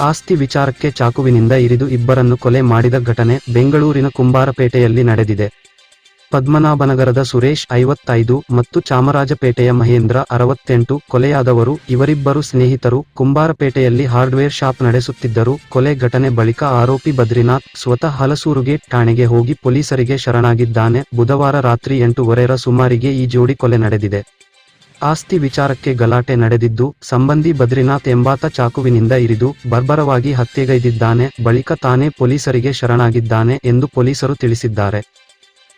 ಆಸ್ತಿ ವಿಚಾರಕ್ಕೆ ಚಾಕುವಿನಿಂದ ಇರಿದು ಇಬ್ಬರನ್ನು ಕೊಲೆ ಮಾಡಿದ ಘಟನೆ ಬೆಂಗಳೂರಿನ ಕುಂಬಾರಪೇಟೆಯಲ್ಲಿ ನಡೆದಿದೆ. ಪದ್ಮನಾಭನಗರದ ಸುರೇಶ್ ಐವತ್ತೈದು ಮತ್ತು ಚಾಮರಾಜಪೇಟೆಯ ಮಹೇಂದ್ರ ಅರವತ್ತೆಂಟು ಕೊಲೆಯಾದವರು ಇವರಿಬ್ಬರು ಸ್ನೇಹಿತರು ಕುಂಬಾರಪೇಟೆಯಲ್ಲಿ ಹಾರ್ಡ್ವೇರ್ ಶಾಪ್ ನಡೆಸುತ್ತಿದ್ದರು. ಕೊಲೆ ಘಟನೆ ಬಳಿಕ ಆರೋಪಿ ಬದ್ರಿನಾಥ್ ಸ್ವತಃ ಹಲಸೂರುಗೆ ಠಾಣೆಗೆ ಹೋಗಿ ಪೊಲೀಸರಿಗೆ ಶರಣಾಗಿದ್ದಾನೆ. ಬುಧವಾರ ರಾತ್ರಿ ಎಂಟೂವರೆರ ಸುಮಾರಿಗೆ ಈ ಜೋಡಿ ಕೊಲೆ ನಡೆದಿದೆ. ಆಸ್ತಿ ವಿಚಾರಕ್ಕೆ ಗಲಾಟೆ ನಡೆದಿದ್ದು, ಸಂಬಂಧಿ ಬದ್ರಿನಾಥ್ ಎಂಬಾತ ಚಾಕುವಿನಿಂದ ಇರಿದು, ಬರ್ಬರವಾಗಿ ಹತ್ಯೆಗೈದಿದ್ದಾನೆ, ಬಳಿಕ ತಾನೇ ಪೊಲೀಸರಿಗೆ ಶರಣಾಗಿದ್ದಾನೆ ಎಂದು ಪೊಲೀಸರು ತಿಳಿಸಿದ್ದಾರೆ.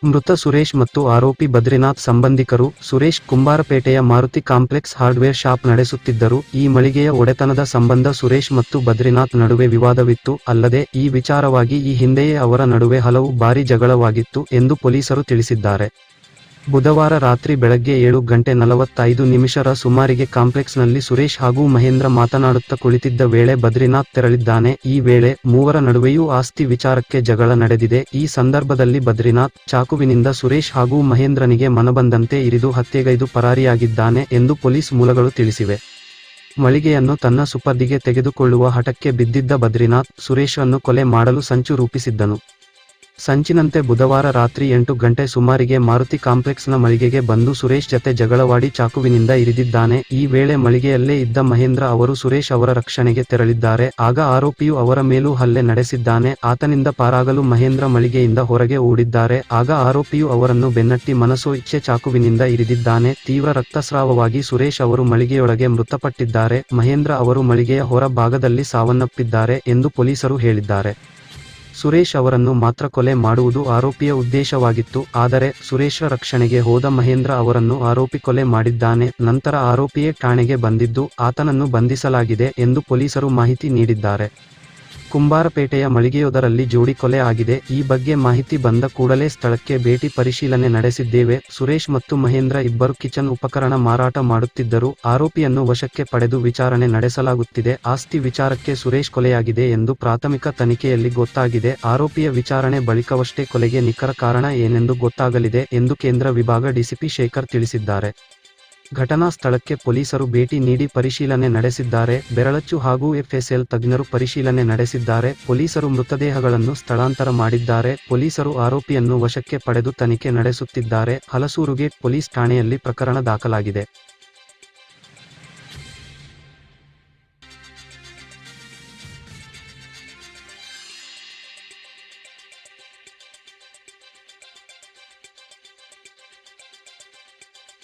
ಮೃತ ಸುರೇಶ್ ಮತ್ತು ಆರೋಪಿ ಬದ್ರಿನಾಥ್ ಸಂಬಂಧಿಕರು, ಸುರೇಶ್ ಕುಂಬಾರಪೇಟೆಯ ಮಾರುತಿ ಕಾಂಪ್ಲೆಕ್ಸ್ ಹಾರ್ಡ್ವೇರ್ ಶಾಪ್ ನಡೆಸುತ್ತಿದ್ದರು. ಈ ಮಳಿಗೆಯ ಒಡೆತನದ ಸಂಬಂಧ ಸುರೇಶ್ ಮತ್ತು ಬದ್ರಿನಾಥ್ ನಡುವೆ ವಿವಾದವಿತ್ತು. ಅಲ್ಲದೆ, ಈ ವಿಚಾರವಾಗಿ ಈ ಹಿಂದೆಯೇ ಅವರ ನಡುವೆ ಹಲವು ಬಾರಿ ಜಗಳವಾಗಿತ್ತು ಎಂದು ಪೊಲೀಸರು ತಿಳಿಸಿದ್ದಾರೆ. ಬುಧವಾರ ರಾತ್ರಿ ಬೆಳಗ್ಗೆ ಏಳು ಗಂಟೆ ನಲವತ್ತೈದು ನಿಮಿಷರ ಸುಮಾರಿಗೆ ಕಾಂಪ್ಲೆಕ್ಸ್ನಲ್ಲಿ ಸುರೇಶ್ ಹಾಗೂ ಮಹೇಂದ್ರ ಮಾತನಾಡುತ್ತಾ ಕುಳಿತಿದ್ದ ವೇಳೆ ಬದ್ರಿನಾಥ್ ತೆರಳಿದ್ದಾನೆ. ಈ ವೇಳೆ ಮೂವರ ನಡುವೆಯೂ ಆಸ್ತಿ ವಿಚಾರಕ್ಕೆ ಜಗಳ ನಡೆದಿದೆ. ಈ ಸಂದರ್ಭದಲ್ಲಿ ಬದ್ರಿನಾಥ್ ಚಾಕುವಿನಿಂದ ಸುರೇಶ್ ಹಾಗೂ ಮಹೇಂದ್ರನಿಗೆ ಮನಬಂದಂತೆ ಇರಿದು ಹತ್ಯೆಗೈದು ಪರಾರಿಯಾಗಿದ್ದಾನೆ ಎಂದು ಪೊಲೀಸ್ ಮೂಲಗಳು ತಿಳಿಸಿವೆ. ಮಳಿಗೆಯನ್ನು ತನ್ನ ಸುಪರ್ದಿಗೆ ತೆಗೆದುಕೊಳ್ಳುವ ಹಠಕ್ಕೆ ಬಿದ್ದಿದ್ದ ಬದ್ರಿನಾಥ್ ಸುರೇಶ್ ಅನ್ನು ಕೊಲೆ ಮಾಡಲು ಸಂಚು ರೂಪಿಸಿದ್ದನು. ಸಂಚಿನಂತೆ ಬುಧವಾರ ರಾತ್ರಿ ಎಂಟು ಗಂಟೆ ಸುಮಾರಿಗೆ ಮಾರುತಿ ಕಾಂಪ್ಲೆಕ್ಸ್ನ ಮಳಿಗೆಗೆ ಬಂದು ಸುರೇಶ್ ಜತೆ ಜಗಳವಾಡಿ ಚಾಕುವಿನಿಂದ ಇರಿದಿದ್ದಾನೆ. ಈ ವೇಳೆ ಮಳಿಗೆಯಲ್ಲೇ ಇದ್ದ ಮಹೇಂದ್ರ ಅವರು ಸುರೇಶ್ ಅವರ ರಕ್ಷಣೆಗೆ ತೆರಳಿದ್ದಾರೆ. ಆಗ ಆರೋಪಿಯು ಅವರ ಮೇಲೂ ಹಲ್ಲೆ ನಡೆಸಿದ್ದಾನೆ. ಆತನಿಂದ ಪಾರಾಗಲು ಮಹೇಂದ್ರ ಮಳಿಗೆಯಿಂದ ಹೊರಗೆ ಓಡಿದ್ದಾರೆ. ಆಗ ಆರೋಪಿಯು ಅವರನ್ನು ಬೆನ್ನಟ್ಟಿ ಮನಸೋ ಇಚ್ಛೆ ಚಾಕುವಿನಿಂದ ಇರಿದಿದ್ದಾನೆ. ತೀವ್ರ ರಕ್ತಸ್ರಾವವಾಗಿ ಸುರೇಶ್ ಅವರು ಮಳಿಗೆಯೊಳಗೆ ಮೃತಪಟ್ಟಿದ್ದಾರೆ. ಮಹೇಂದ್ರ ಅವರು ಮಳಿಗೆಯ ಹೊರ ಭಾಗದಲ್ಲಿ ಸಾವನ್ನಪ್ಪಿದ್ದಾರೆ ಎಂದು ಪೊಲೀಸರು ಹೇಳಿದ್ದಾರೆ. ಸುರೇಶ್ ಅವರನ್ನು ಮಾತ್ರ ಕೊಲೆ ಮಾಡುವುದು ಆರೋಪಿಯ ಉದ್ದೇಶವಾಗಿತ್ತು, ಆದರೆ ಸುರೇಶ ರಕ್ಷಣೆಗೆ ಹೋದ ಮಹೇಂದ್ರ ಅವರನ್ನು ಆರೋಪಿ ಕೊಲೆ ಮಾಡಿದ್ದಾನೆ, ನಂತರ ಆರೋಪಿಯೇ ಠಾಣೆಗೆ ಬಂದಿದ್ದು, ಆತನನ್ನು ಬಂಧಿಸಲಾಗಿದೆ ಎಂದು ಪೊಲೀಸರು ಮಾಹಿತಿ ನೀಡಿದ್ದಾರೆ. ಕುಂಬಾರಪೇಟೆಯ ಮಳಿಗೆಯೊಂದರಲ್ಲಿ ಜೋಡಿ ಕೊಲೆ ಆಗಿದೆ. ಈ ಬಗ್ಗೆ ಮಾಹಿತಿ ಬಂದ ಕೂಡಲೇ ಸ್ಥಳಕ್ಕೆ ಭೇಟಿ ಪರಿಶೀಲನೆ ನಡೆಸಿದ್ದೇವೆ. ಸುರೇಶ್ ಮತ್ತು ಮಹೇಂದ್ರ ಇಬ್ಬರು ಕಿಚನ್ ಉಪಕರಣ ಮಾರಾಟ ಮಾಡುತ್ತಿದ್ದರು. ಆರೋಪಿಯನ್ನು ವಶಕ್ಕೆ ಪಡೆದು ವಿಚಾರಣೆ ನಡೆಸಲಾಗುತ್ತಿದೆ. ಆಸ್ತಿ ವಿಚಾರಕ್ಕೆ ಸುರೇಶ್ ಕೊಲೆಯಾಗಿದೆ ಎಂದು ಪ್ರಾಥಮಿಕ ತನಿಖೆಯಲ್ಲಿ ಗೊತ್ತಾಗಿದೆ. ಆರೋಪಿಯ ವಿಚಾರಣೆ ಬಳಿಕವಷ್ಟೇ ಕೊಲೆಗೆ ನಿಖರ ಕಾರಣ ಏನೆಂದು ಗೊತ್ತಾಗಲಿದೆ ಎಂದು ಕೇಂದ್ರ ವಿಭಾಗ ಡಿಸಿಪಿ ಶೇಖರ್ ತಿಳಿಸಿದ್ದಾರೆ. ಘಟನಾ ಸ್ಥಳಕ್ಕೆ ಪೊಲೀಸರು ಭೇಟಿ ನೀಡಿ ಪರಿಶೀಲನೆ ನಡೆಸಿದ್ದಾರೆ. ಬೆರಳಚ್ಚು ಹಾಗೂ ಎಫ್ಎಸ್ಎಲ್ ತಜ್ಞರು ಪರಿಶೀಲನೆ ನಡೆಸಿದ್ದಾರೆ. ಪೊಲೀಸರು ಮೃತದೇಹಗಳನ್ನು ಸ್ಥಳಾಂತರ ಮಾಡಿದ್ದಾರೆ. ಪೊಲೀಸರು ಆರೋಪಿಯನ್ನು ವಶಕ್ಕೆ ಪಡೆದು ತನಿಖೆ ನಡೆಸುತ್ತಿದ್ದಾರೆ. ಹಲಸೂರು ಪೊಲೀಸ್ ಠಾಣೆಯಲ್ಲಿ ಪ್ರಕರಣ ದಾಖಲಾಗಿದೆ.